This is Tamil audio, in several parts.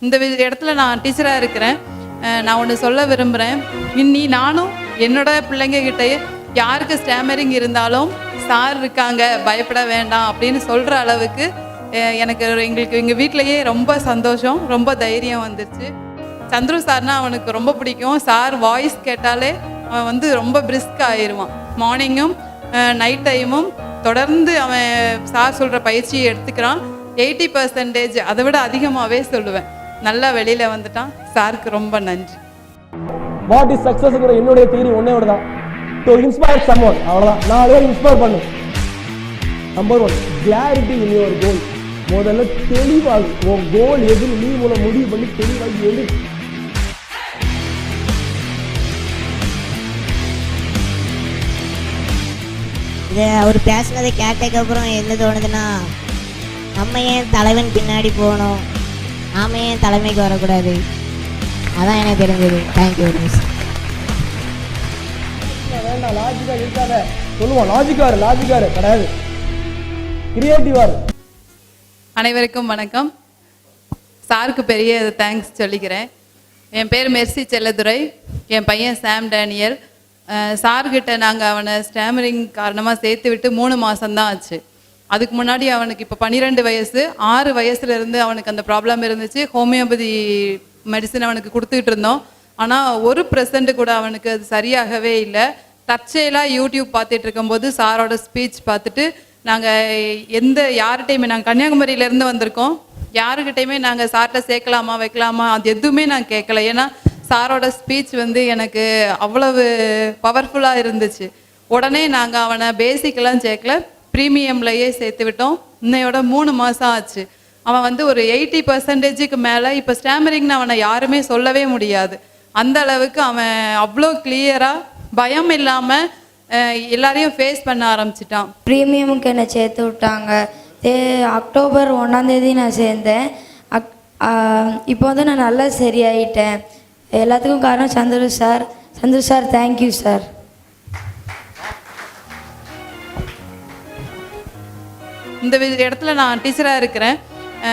இந்த வி- இடத்துல நான் டீச்சராக இருக்கிறேன். நான் ஒன்று சொல்ல விரும்புகிறேன் இன்னி நானும் என்னோட பிள்ளைங்க கிட்டேயே யாருக்கு ஸ்டாமரிங் இருந்தாலும் சார் இருக்காங்க பயப்பட வேண்டாம் அப்படின்னு சொல்கிற அளவுக்கு எனக்கு எங்களுக்கு எங்கள் வீட்டிலையே ரொம்ப சந்தோஷம் ரொம்ப தைரியம் வந்துருச்சு. சந்துரு சார்னா அவனுக்கு ரொம்ப பிடிக்கும். சார் வாய்ஸ் கேட்டாலே அவன் வந்து ரொம்ப பிரிஸ்க் ஆயிடுவான் மார்னிங்கும் நைட் டைமும் தொடர்ந்து அவன் சார் சொல்கிற பயிற்சியை எடுத்துக்கிறான். எயிட்டி பர்சன்டேஜ் அதை விட அதிகமாகவே சொல்லுவேன். நல்லா வெளியில் வந்துட்டான். சாருக்கு ரொம்ப நன்றி. வாட் இஸ் சக்ஸஸ்ங்கிற என்னுடைய தீரி ஒன்னே ஒன்று தான் டு இன்ஸ்பயர் சம் ஒன் அவ்வளோதான் நாலு பேர் இன்ஸ்பயர் பண்ணு. Number one clarity in your goal முதல்ல தெளிவாகு. உன் கோல் எதுன்னு நீ மூலம் முடிவு பண்ணி தெளிவாகி எடு. இது அவர் பேசுனதை கேட்டதுக்கப்புறம் என்ன தோணுதுன்னா நம்ம ஏன் தலைவன் பின்னாடி போகணும்? நாம ஏன் தலைமைக்கு வரக்கூடாது. அதான் எனக்கு தெரிஞ்சது. தேங்க்யூ மிஸ் வேண்டாம். லாஜிக்காக இருக்காத. சொல்லுவான் லாஜிக்காரு லாஜிக்காரு கிடையாது. கிரியேட்டிவாரு அனைவருக்கும் வணக்கம். சாருக்கு பெரிய தேங்க்ஸ் சொல்லிக்கிறேன். என் பேர் மெர்சி செல்லதுரை. என் பையன் சாம் டேனியல் சார்கிட்ட நாங்கள் அவனை ஸ்டாமரிங் காரணமாக சேர்த்து விட்டு மூணு மாதம்தான் ஆச்சு. அதுக்கு முன்னாடி அவனுக்கு இப்போ பன்னிரெண்டு வயசு ஆறு வயசுல இருந்து அவனுக்கு அந்த ப்ராப்ளம் இருந்துச்சு. ஹோமியோபதி மெடிசன் அவனுக்கு கொடுத்துட்டு இருந்தோம். ஆனால் ஒரு ப்ரெசண்ட் கூட அவனுக்கு அது சரியாகவே இல்லை. தற்செயலாக யூடியூப் பார்த்துட்டு இருக்கும்போது சாரோட ஸ்பீச் பார்த்துட்டு நாங்கள் எந்த யார்கிட்டையுமே நாங்கள் கன்னியாகுமரியிலேருந்து வந்திருக்கோம். யாருக்கிட்டையுமே நாங்கள் சார்கிட்ட சேர்க்கலாமா வைக்கலாமா அது எதுவுமே நான் கேட்கல. ஏன்னா சாரோட ஸ்பீச் வந்து எனக்கு அவ்வளவு பவர்ஃபுல்லாக இருந்துச்சு. உடனே நாங்கள் அவனை பேசிக்கெல்லாம் சேர்க்கல. ப்ரீமியம்லையே சேர்த்து விட்டோம். இன்னையோட மூணு மாதம் ஆச்சு. அவன் வந்து ஒரு எயிட்டி பர்சன்டேஜுக்கு மேலே இப்போ ஸ்டாமரிங்னு அவனை யாருமே சொல்லவே முடியாது. அந்த அளவுக்கு அவன் அவ்வளோ கிளியராக பயம் இல்லாமல் எல்லாரையும் ஃபேஸ் பண்ண ஆரம்பிச்சிட்டான். ப்ரீமியமுக்கு என்னை சேர்த்து விட்டாங்க. தே அக்டோபர் ஒன்றாந்தேதி நான் சேர்ந்தேன். அக் இப்போ வந்து நான் நல்லா சரியாயிட்டேன். எல்லாத்துக்கும் காரணம் Chandru sir. Chandru sir thank you sir இந்த வி- இடத்துல நான் டீச்சராக இருக்கிறேன்.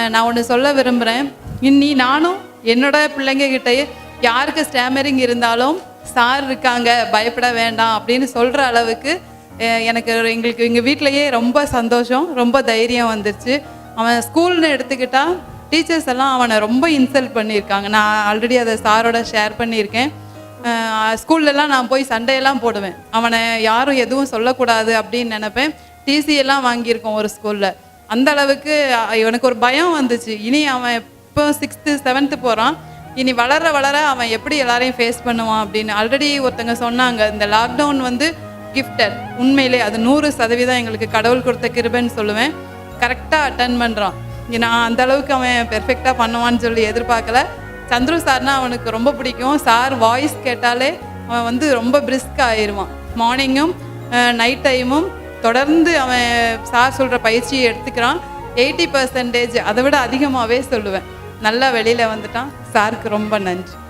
நான் ஒன்று சொல்ல விரும்புகிறேன் இன்னி நானும் என்னோட பிள்ளைங்ககிட்டயே யாருக்கு ஸ்டாமரிங் இருந்தாலும் சார் இருக்காங்க பயப்பட வேண்டாம் அப்படின்னு சொல்கிற அளவுக்கு எனக்கு எங்களுக்கு எங்கள் வீட்டிலையே ரொம்ப சந்தோஷம் ரொம்ப தைரியம் வந்துருச்சு. அவன் ஸ்கூல்னு எடுத்துக்கிட்டா டீச்சர்ஸ் எல்லாம் அவனை ரொம்ப இன்சல்ட் பண்ணியிருக்காங்க. நான் ஆல்ரெடி அதை சாரோட ஷேர் பண்ணியிருக்கேன். ஸ்கூல்லலாம் நான் போய் சண்டையெல்லாம் போடுவேன். அவனை யாரும் எதுவும் சொல்லக்கூடாது அப்படின்னு நினைப்பேன். டிசி எல்லாம் வாங்கியிருக்கோம் ஒரு ஸ்கூலில் அந்த அளவுக்கு எனக்கு இவனுக்கு ஒரு பயம் வந்துச்சு. இனி அவன் இப்போ சிக்ஸ்த்து செவன்த்து போகிறான் இனி வளர வளர அவன் எப்படி எல்லாரையும் ஃபேஸ் பண்ணுவான் அப்படின்னு. ஆல்ரெடி ஒருத்தங்க சொன்னாங்க இந்த லாக்டவுன் வந்து கிஃப்டட் உண்மையிலே அது நூறு சதவீதம் எங்களுக்கு கடவுள் கொடுத்த கிருபைன்னு சொல்லுவேன். கரெக்டாக அட்டன் பண்ணுறான் நான் அந்த அளவுக்கு அவன் பெர்ஃபெக்டாக பண்ணுவான்னு சொல்லி எதிர்பார்க்கல. சந்துரு சார்னா அவனுக்கு ரொம்ப பிடிக்கும். சார் வாய்ஸ் கேட்டாலே அவன் வந்து ரொம்ப பிரிஸ்க் ஆயிடுவான் மார்னிங்கும் நைட் டைமும் தொடர்ந்து அவன் சார் சொல்கிற பயிற்சியை எடுத்துக்கிறான். எயிட்டி பர்சன்டேஜ் அதை விட அதிகமாகவே சொல்லுவேன். நல்லா வெளியில் வந்துட்டான். சாருக்கு ரொம்ப நன்றி.